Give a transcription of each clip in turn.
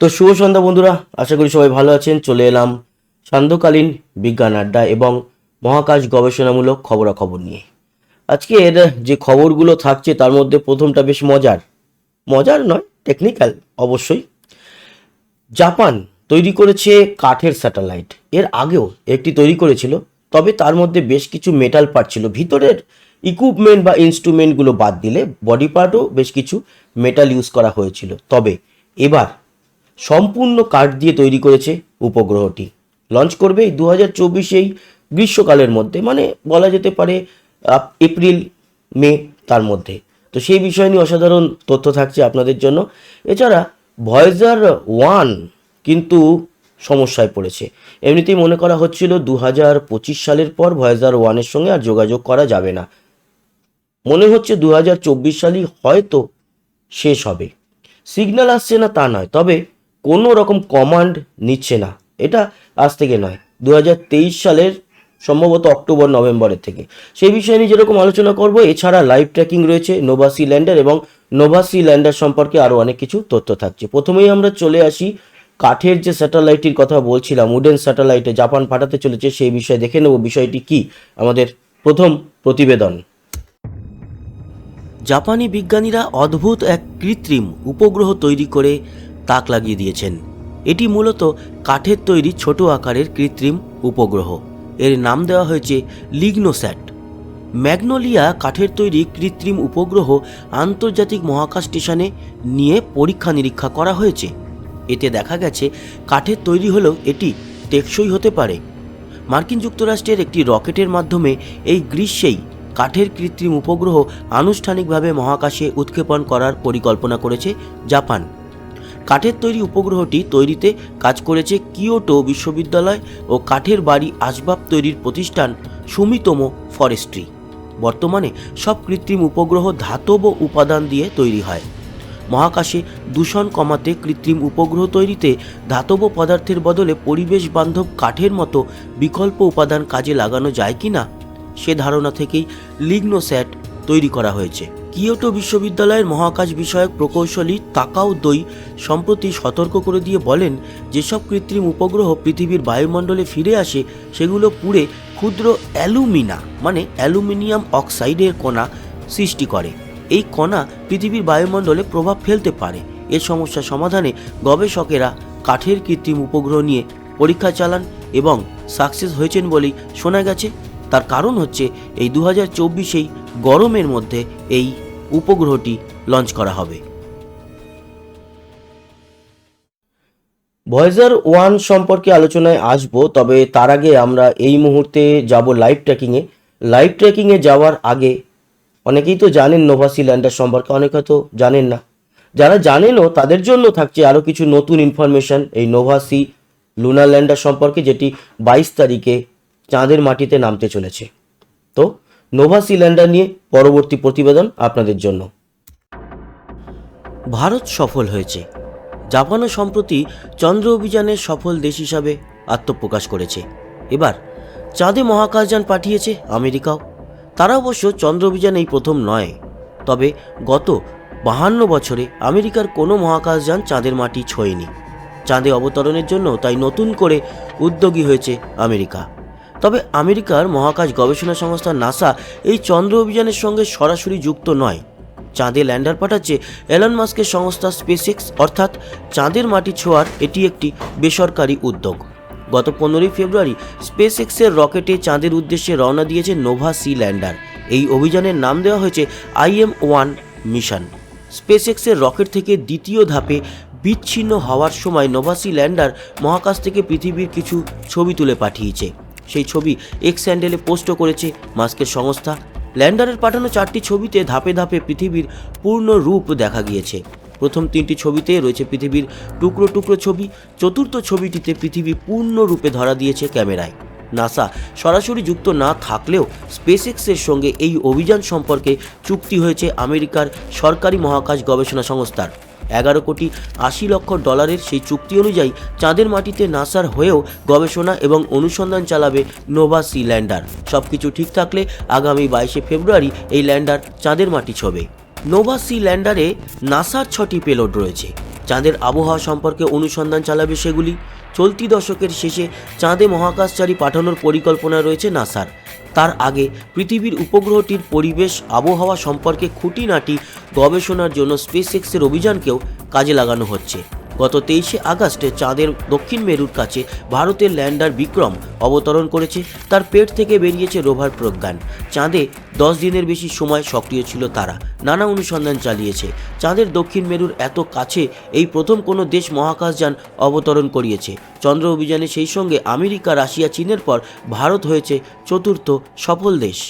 তো শুভ সন্ধ্যা বন্ধুরা, আশা করি সবাই ভালো আছেন। চলে এলাম সান্ধ্যকালীন বিজ্ঞান আড্ডা এবং মহাকাশ গবেষণামূলক খবরাখবর নিয়ে। আজকের যে খবরগুলো থাকছে, তার মধ্যে প্রথমটা বেশ মজার। মজার নয় টেকনিক্যাল অবশ্যই। জাপান তৈরি করেছে কাঠের স্যাটেলাইট। এর আগেও একটি তৈরি করেছিল, তবে তার মধ্যে বেশ কিছু মেটাল পার্ট ছিল। ভিতরের ইকুইপমেন্ট বা ইনস্ট্রুমেন্টগুলো বাদ দিলে বডি পার্টও বেশ কিছু মেটাল ইউজ করা হয়েছিল। তবে এবার সম্পূর্ণ কাঠ দিয়ে তৈরি করেছে উপগ্রহটি। লঞ্চ করবে দু হাজার চব্বিশেই গ্রীষ্মকালের মধ্যে মানে বলা যেতে পারে এপ্রিল, মে তার মধ্যে। তো সেই বিষয় নিয়ে অসাধারণ তথ্য থাকছে আপনাদের জন্য। এছাড়া ভয়েজার ওয়ান কিন্তু সমস্যায় পড়েছে। এমনিতেই মনে করা হচ্ছিল দু হাজার পঁচিশ সালের পর ভয়েজার ওয়ানের সঙ্গে আর যোগাযোগ করা যাবে না। মনে হচ্ছে দু হাজার চব্বিশ সালই হয়তো শেষ হবে। সিগন্যাল আসছে না তা নয়, তবে কোনো রকম কমান্ড নিচ্ছে না। এটা আজ থেকে নয় দু সালের সম্ভবত অক্টোবর, নভেম্বরের থেকে। সেই বিষয়ে নিয়ে যেরকম আলোচনা করব, এছাড়া লাইভ ট্র্যাকিং রয়েছে নোভাসি ল্যান্ডার এবং নোভাসি ল্যান্ডার সম্পর্কে আরও অনেক কিছু তথ্য থাকছে। প্রথমেই আমরা চলে আসি কাঠের যে স্যাটেলাইটটির কথা বলছিলাম উডেন স্যাটেলাইটে জাপান পাঠাতে চলেছে, সেই বিষয়ে দেখে নেব বিষয়টি কি, আমাদের প্রথম প্রতিবেদন। জাপানি বিজ্ঞানীরা অদ্ভুত এক কৃত্রিম উপগ্রহ তৈরি করে তাক লাগিয়ে দিয়েছেন। এটি মূলত কাঠের তৈরি ছোট আকারের কৃত্রিম উপগ্রহ। এর নাম দেওয়া হয়েছে লিগনোস্যাট। ম্যাগনোলিয়া কাঠের তৈরি কৃত্রিম উপগ্রহ আন্তর্জাতিক মহাকাশ স্টেশনে নিয়ে পরীক্ষা নিরীক্ষা করা হয়েছে। এতে দেখা গেছে, কাঠের তৈরি হলেও এটি টেকসই হতে পারে। মার্কিন যুক্তরাষ্ট্রের একটি রকেটের মাধ্যমে এই গ্রীষ্মেই কাঠের কৃত্রিম উপগ্রহ আনুষ্ঠানিকভাবে মহাকাশে উৎক্ষেপণ করার পরিকল্পনা করেছে জাপান। কাঠের তৈরি উপগ্রহটি তৈরিতে কাজ করেছে কিয়োটো বিশ্ববিদ্যালয় ও কাঠের বাড়ি আসবাব তৈরির প্রতিষ্ঠান সুমিতম ফরেস্ট্রি। বর্তমানে সব কৃত্রিম উপগ্রহ ধাতব উপাদান দিয়ে তৈরি হয়। মহাকাশে দূষণ কমাতে কৃত্রিম উপগ্রহ তৈরিতে ধাতব পদার্থের বদলে পরিবেশ বান্ধব কাঠের মতো বিকল্প উপাদান কাজে লাগানো যায় কি না সে ধারণা থেকেই লিগনোস্যাট তৈরি করা হয়েছে। কিয়োটো বিশ্ববিদ্যালয়ের মহাকাশ বিষয়ক প্রকৌশলী তাকাও দই সম্প্রতি সতর্ক করে দিয়ে বলেন, যেসব কৃত্রিম উপগ্রহ পৃথিবীর বায়ুমণ্ডলে ফিরে আসে, সেগুলো পুড়ে ক্ষুদ্র অ্যালুমিনা মানে অ্যালুমিনিয়াম অক্সাইডের কণা সৃষ্টি করে। এই কণা পৃথিবীর বায়ুমণ্ডলে প্রভাব ফেলতে পারে। এ সমস্যা সমাধানে গবেষকেরা কাঠের কৃত্রিম উপগ্রহ নিয়ে পরীক্ষা চালান এবং সাকসেস হয়েছেন বলেই শোনা গেছে। তার কারণ হচ্ছে, এই দু হাজার গরমের মধ্যে এই উপগ্রহটি লঞ্চ করা হবে। ভয়েজার ওয়ান সম্পর্কে আলোচনায় আসব, তবে তার আগে আমরা এই মুহূর্তে যাব লাইভ ট্র্যাকিংয়ে লাইভ ট্র্যাকিংয়ে যাওয়ার আগে অনেকেই তো জানেন নোভাসি ল্যান্ডার সম্পর্কে, অনেকে হয়তো জানেন না। যারা জানেনও, তাদের জন্য থাকছে আরও কিছু নতুন ইনফরমেশন এই নোভাসি লুনার ল্যান্ডার সম্পর্কে, যেটি বাইশ তারিখে চাঁদের মাটিতে নামতে চলেছে। তো নোভাসি ল্যান্ডার নিয়ে পরবর্তী প্রতিবেদন আপনাদের জন্য। ভারত সফল হয়েছে। জাপানও সম্প্রতি চন্দ্র অভিযানের সফল দেশ হিসাবে আত্মপ্রকাশ করেছে। এবার চাঁদে মহাকাশযান পাঠিয়েছে আমেরিকাও। তারা অবশ্য চন্দ্র অভিযান এই প্রথম নয়। তবে গত বাহান্ন বছরে আমেরিকার কোনো মহাকাশযান চাঁদের মাটি ছোঁয়নি। চাঁদে অবতরণের জন্য তাই নতুন করে উদ্যোগী হয়েছে আমেরিকা। তবে আমেরিকার মহাকাশ গবেষণা সংস্থা নাসা এই চন্দ্র অভিযানের সঙ্গে সরাসরি যুক্ত নয়। চাঁদে ল্যান্ডার পাঠাচ্ছে এলন মাস্কের সংস্থা স্পেসএক্স অর্থাৎ চাঁদের মাটি ছোঁয়ার এটি একটি বেসরকারি উদ্যোগ। গত পনেরোই ফেব্রুয়ারি স্পেস এক্সের রকেটে চাঁদের উদ্দেশ্যে রওনা দিয়েছে নোভা সি ল্যান্ডার। এই অভিযানের নাম দেওয়া হয়েছে আইএম ওয়ান মিশন। স্পেস এক্সের রকেট থেকে দ্বিতীয় ধাপে বিচ্ছিন্ন হওয়ার সময় নোভাসি ল্যান্ডার মহাকাশ থেকে পৃথিবীর কিছু ছবি তুলে পাঠিয়েছে। সেই ছবি এক্স স্যান্ডেলে পোস্টও করেছে মাস্কের সংস্থা। ল্যান্ডারের পাঠানো চারটি ছবিতে ধাপে ধাপে পৃথিবীর পূর্ণ রূপ দেখা গিয়েছে। প্রথম তিনটি ছবিতে রয়েছে পৃথিবীর টুকরো টুকরো ছবি, চতুর্থ ছবিটিতে পৃথিবী পূর্ণ রূপে ধরা দিয়েছে ক্যামেরায়। নাসা সরাসরি যুক্ত না থাকলেও স্পেসএক্সের সঙ্গে এই অভিযান সম্পর্কে চুক্তি হয়েছে আমেরিকার সরকারি মহাকাশ গবেষণা সংস্থার। এগারো কোটি আশি লক্ষ ডলারের সেই চুক্তি অনুযায়ী চাঁদের মাটিতে নাসার হয়েও গবেষণা এবং অনুসন্ধান চালাবে নোভা সি ল্যান্ডার। সব কিছু ঠিক থাকলে আগামী বাইশে ফেব্রুয়ারি এই ল্যান্ডার চাঁদের মাটি ছবে। নোভা সি ল্যান্ডারে নাসার ছটি পেলোড রয়েছে। চাঁদের আবহাওয়া সম্পর্কে অনুসন্ধান চালাবে সেগুলি। চলতি দশকের শেষে চাঁদে মহাকাশচারী পাঠানোর পরিকল্পনা রয়েছে নাসার। তার আগে পৃথিবীর উপগ্রহটির পরিবেশ, আবহাওয়া সম্পর্কে খুঁটিনাটি গবেষণার জন্য স্পেস এক্সের অভিযানকেও কাজে লাগানো হচ্ছে। গত তেইশে আগস্টে চাঁদের দক্ষিণ মেরুর কাছে ভারতের ল্যান্ডার বিক্রম অবতরণ করেছে। তার পেট থেকে বেরিয়েছে রোভার প্রজ্ঞান। চাঁদে দশ দিনের বেশি সময় সক্রিয় ছিল তারা। নানা অনুসন্ধান চালিয়েছে। চাঁদের দক্ষিণ মেরুর এত কাছে এই প্রথম কোনো দেশ মহাকাশযান অবতরণ করিয়েছে। চন্দ্র অভিযানে সেই সঙ্গে আমেরিকা, রাশিয়া, চীনের পর ভারত হয়েছে চতুর্থ সফল দেশ।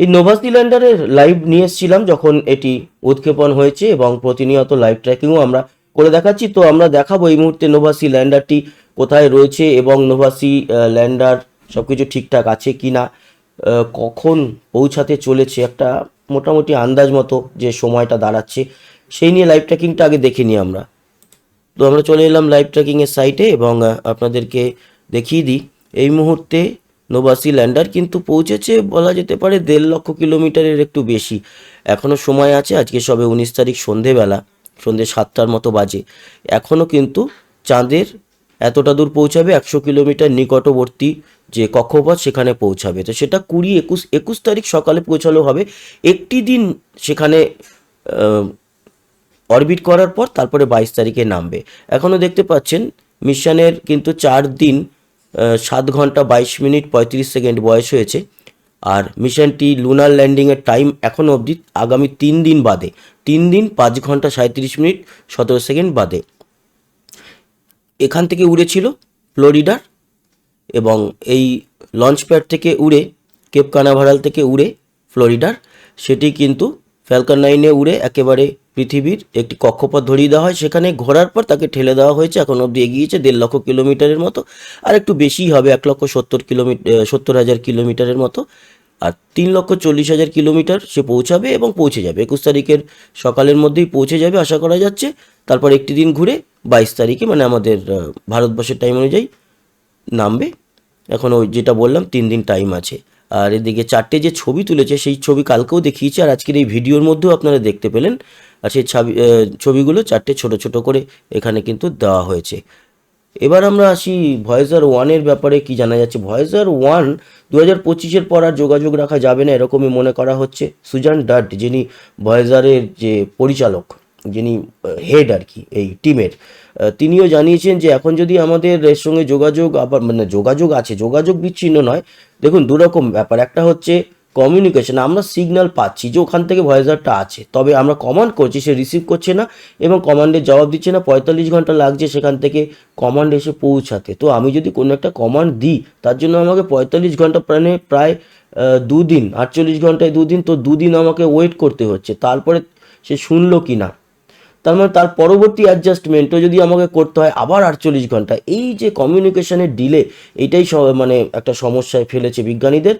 এই নোভাসিল্যান্ডারের লাইভ নিয়ে এসেছিলাম যখন এটি উৎক্ষেপণ হয়েছে এবং প্রতিনিয়ত লাইভ ট্র্যাকিংও আমরা করে দেখাচ্ছি। তো আমরা দেখাবো এই মুহূর্তে নোভাসি ল্যান্ডারটি কোথায় রয়েছে এবং নোভাসি ল্যান্ডার সব কিছু ঠিকঠাক আছে কি না কখন পৌঁছাতে চলেছে, একটা মোটামুটি আন্দাজ মতো যে সময়টা দাঁড়াচ্ছে, সেই নিয়ে লাইভ ট্র্যাকিংটা আগে দেখে নিই আমরা। তো আমরা চলে এলাম লাইভ ট্র্যাকিংয়ের সাইটে এবং আপনাদেরকে দেখিয়ে দিই। এই মুহূর্তে নোবাসি ল্যান্ডার কিন্তু পৌঁছেছে, বলা যেতে পারে দেড় লক্ষ কিলোমিটারের একটু বেশি। এখনও সময় আছে, আজকে সবে উনিশ তারিখ সন্ধেবেলা, সন্ধে সাতটার মতো বাজে। এখনও কিন্তু চাঁদের এতটা দূর পৌঁছাবে, একশো কিলোমিটার নিকটবর্তী যে কক্ষপথ সেখানে পৌঁছাবে। তো সেটা কুড়ি একুশ একুশ তারিখ সকালে পৌঁছালো হবে। একটি দিন সেখানে অরবিট করার পর তারপরে বাইশ তারিখে নামবে। এখনও দেখতে পাচ্ছেন, মিশনের কিন্তু চার দিন সাত ঘণ্টা বাইশ মিনিট পঁয়ত্রিশ সেকেন্ড বয়স হয়েছে। আর মিশনটি লুনার ল্যান্ডিংয়ের টাইম এখনও অবধি আগামী তিন দিন বাদে। তিন দিন পাঁচ ঘণ্টা সাঁত্রিশ মিনিট সতেরো সেকেন্ড বাদে। এখান থেকে উড়েছিল ফ্লোরিডার এবং এই লঞ্চ প্যাড থেকে উড়ে, কেপ কানাভারাল থেকে উড়ে ফ্লোরিডার। সেটি কিন্তু ফ্যালকন নাইনে উড়ে একেবারে পৃথিবীর একটি কক্ষপথ ধরিয়ে দেওয়া হয়। সেখানে ঘোরার পর তাকে ঠেলে দেওয়া হয়েছে। এখন অবধি এগিয়েছে দেড় লক্ষ কিলোমিটারের মতো। আর একটু বেশিই হবে, এক লক্ষ সত্তর কিলোমিটার সত্তর হাজার কিলোমিটারের মতো। আর তিন লক্ষ চল্লিশ হাজার কিলোমিটার সে পৌঁছাবে এবং পৌঁছে যাবে। একুশ তারিখের সকালের মধ্যেই পৌঁছে যাবে আশা করা যাচ্ছে। তারপর একটি দিন ঘুরে বাইশ তারিখে মানে আমাদের ভারতবর্ষের টাইম অনুযায়ী নামবে। এখন ওই যেটা বললাম, তিন দিন টাইম আছে। আর এদিকে চারটে যে ছবি তুলেছে, সেই ছবি কালকেও দেখিয়েছি। আর আজকের এই ভিডিওর মধ্যেও আপনারা দেখতে পেলেন। আর সেই ছবি ছবিগুলো চারটে ছোট ছোট করে এখানে কিন্তু দেওয়া হয়েছে। এবার আমরা আসি ভয়েজার ওয়ানের ব্যাপারে কি জানা যাচ্ছে? ভয়েজার ওয়ান দু হাজার পঁচিশের পর আর যোগাযোগ রাখা যাবে না, এরকমই মনে করা হচ্ছে। সুজান ডাট, যিনি ভয়েজারের যে পরিচালক, যিনি হেড আর কি, এই টিমের তিনিও জানিয়েছেন যে এখন যদি আমাদের এর সঙ্গে যোগাযোগ আবার মানে যোগাযোগ আছে, যোগাযোগ বিচ্ছিন্ন নয়। দেখুন, দুরকম ব্যাপার। একটা হচ্ছে কমিউনিকেশন আমরা সিগন্যাল পাচ্ছি যে ওখান থেকে ভয়েজারটা আছে। তবে আমরা কমান্ড করছি, সে রিসিভ করছে না এবং কমান্ডের জবাব দিচ্ছে না, পঁয়তাল্লিশ ঘণ্টা লাগছে সেখান থেকে কমান্ড এসে পৌঁছাতে। তো আমি যদি কোনো একটা কমান্ড দিই, তার জন্য আমাকে পঁয়তাল্লিশ ঘণ্টা প্রাণে প্রায় দুদিন, আটচল্লিশ ঘন্টায় দুদিন, তো দুদিন আমাকে ওয়েট করতে হচ্ছে। তারপরে সে শুনলো কি না তার মানে তার পরবর্তী অ্যাডজাস্টমেন্টও যদি আমাকে করতে হয়, আবার আটচল্লিশ ঘণ্টা। এই যে কমিউনিকেশনের ডিলে এটাই মানে একটা সমস্যায় ফেলেছে বিজ্ঞানীদের।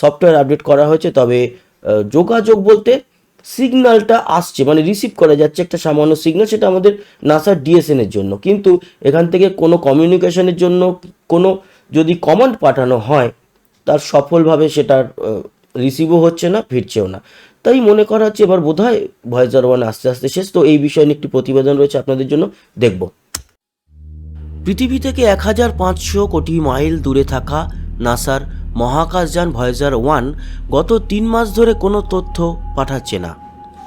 সফটওয়্যার আপডেট করা হয়েছে, তবে যোগাযোগ বলতে সিগন্যালটা আসছে মানে রিসিভ করা যাচ্ছে একটা সামান্য সিগন্যাল সেটা আমাদের নাসার ডিএসএনের জন্য। কিন্তু এখান থেকে কোনো কমিউনিকেশনের জন্য কোনো যদি কমান্ড পাঠানো হয়, তার সফলভাবে সেটার রিসিভও হচ্ছে না, ফিরছেও না। তাই মনে করা হচ্ছে এবার বোধ হয় ভয়েজার ওয়ান আস্তে আস্তে শেষ। তো এই বিষয়ে নিয়ে একটি প্রতিবেদন রয়েছে আপনাদের জন্য, দেখব। পৃথিবী থেকে এক হাজার পাঁচশো কোটি মাইল দূরে থাকা নাসার মহাকাশযান ভয়েজার ওয়ান গত তিন মাস ধরে কোনো তথ্য পাঠাচ্ছে না।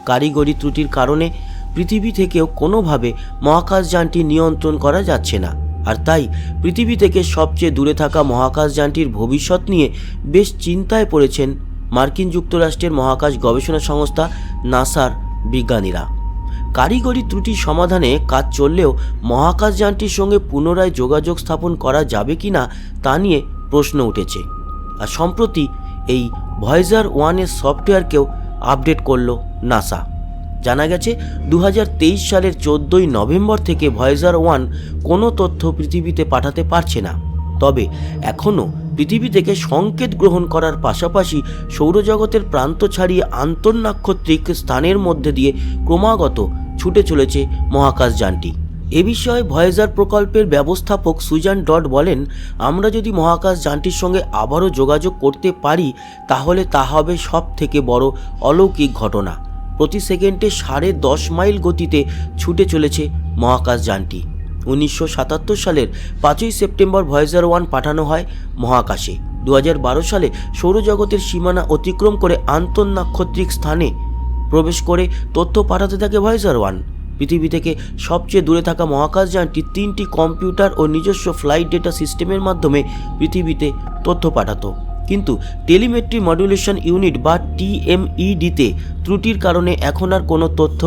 কারিগরি ত্রুটির কারণে পৃথিবী থেকেও কোনোভাবে মহাকাশযানটি নিয়ন্ত্রণ করা যাচ্ছে না। আর তাই পৃথিবী থেকে সবচেয়ে দূরে থাকা মহাকাশযানটির ভবিষ্যৎ নিয়ে বেশ চিন্তায় পড়েছেন মার্কিন যুক্তরাষ্ট্রের মহাকাশ গবেষণা সংস্থা নাসার বিজ্ঞানীরা। কারিগরি ত্রুটি সমাধানে কাজ চললেও মহাকাশযানটির সঙ্গে পুনরায় যোগাযোগ স্থাপন করা যাবে কি না তা নিয়ে প্রশ্ন উঠেছে। আর সম্প্রতি এই ভয়েজার ওয়ানের সফটওয়্যারকেও আপডেট করল নাসা জানা গেছে দু হাজার তেইশ সালের চোদ্দোই নভেম্বর থেকে ভয়েজার ওয়ান কোনো তথ্য পৃথিবীতে পাঠাতে পারছে না। তবে এখনও পৃথিবী থেকে সংকেত গ্রহণ করার পাশাপাশি সৌরজগতের প্রান্ত ছাড়িয়ে আন্তর্নাক্ষত্রিক স্থানের মধ্যে দিয়ে ক্রমাগত ছুটে চলেছে মহাকাশযানটি। এ বিষয়ে ভয়েজার প্রকল্পের ব্যবস্থাপক সুজান ডট বলেন, আমরা যদি মহাকাশ যানটির সঙ্গে আবারও যোগাযোগ করতে পারি, তাহলে তা হবে সব থেকে বড় অলৌকিক ঘটনা। প্রতি সেকেন্ডে সাড়ে দশ মাইল গতিতে ছুটে চলেছে মহাকাশ যানটি। উনিশশো সাতাত্তর সালের পাঁচই সেপ্টেম্বর ভয়েজার ওয়ান পাঠানো হয় মহাকাশে। দু সালে সৌরজগতের সীমানা অতিক্রম করে আন্তঃনাক্ষত্রিক স্থানে প্রবেশ করে তথ্য পাঠাতে থাকে ভয়েজার ওয়ান। পৃথিবী থেকে সবচেয়ে দূরে থাকা মহাকাশযানটি তিনটি কম্পিউটার ও নিজস্ব ফ্লাইট ডেটা সিস্টেমের মাধ্যমে পৃথিবীতে তথ্য পাঠাতো। কিন্তু টেলিমেট্রি মডুলেশন ইউনিট বা টিএমইডিতে ত্রুটির কারণে এখন আর কোনো তথ্য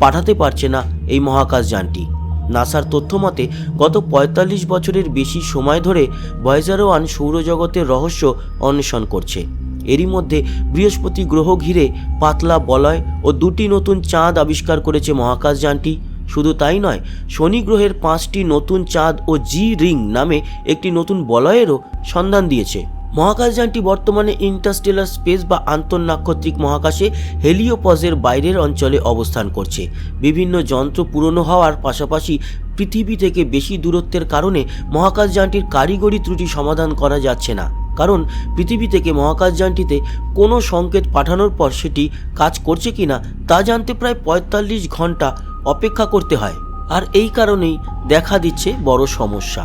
পাঠাতে পারছে না এই মহাকাশযানটি। নাসার তথ্য মতে, গত পঁয়তাল্লিশ বছরের বেশি সময় ধরে ভয়েজার ওয়ান সৌরজগতের রহস্য অন্বেষণ করছে। এরই মধ্যে বৃহস্পতি গ্রহ ঘিরে পাতলা বলয় ও দুটি নতুন চাঁদ আবিষ্কার করেছে মহাকাশযানটি শুধু তাই নয়, শনি গ্রহের পাঁচটি নতুন চাঁদ ও জি রিং নামে একটি নতুন বলয়েরও সন্ধান দিয়েছে। মহাকাশযানটি বর্তমানে ইন্টারস্টেলার স্পেস বা আন্তঃনাক্ষত্রিক মহাকাশে হেলিওপজের বাইরের অঞ্চলে অবস্থান করছে। বিভিন্ন যন্ত্র পুরনো হওয়ার পাশাপাশি পৃথিবী থেকে বেশি দূরত্বের কারণে মহাকাশযানটির কারিগরি ত্রুটি সমাধান করা যাচ্ছে না। কারণ পৃথিবী থেকে মহাকাশযানটিতে কোনো সংকেত পাঠানোর পর সেটি কাজ করছে কিনা তা জানতে প্রায় পঁয়তাল্লিশ ঘণ্টা অপেক্ষা করতে হয়। আর এই কারণেই দেখা দিচ্ছে বড় সমস্যা।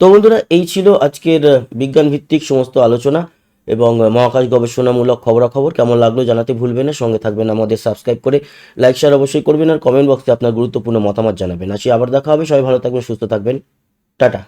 তো বন্ধুরা, এই ছিল আজকের বিজ্ঞান ভিত্তিক সমস্ত আলোচনা এবং মহাকাশ গবেষণামূলক খবরাখবর। কেমন লাগল জানাতে ভুলবেন না। সঙ্গে থাকবেন আমাদের সাবস্ক্রাইব করে। লাইক, শেয়ার অবশ্যই করবেন আর কমেন্ট বক্সে আপনার গুরুত্বপূর্ণ মতামত জানাবেন। আসি, আবার দেখা হবে। সবাই ভালো থাকবেন, সুস্থ থাকবেন। টাটা।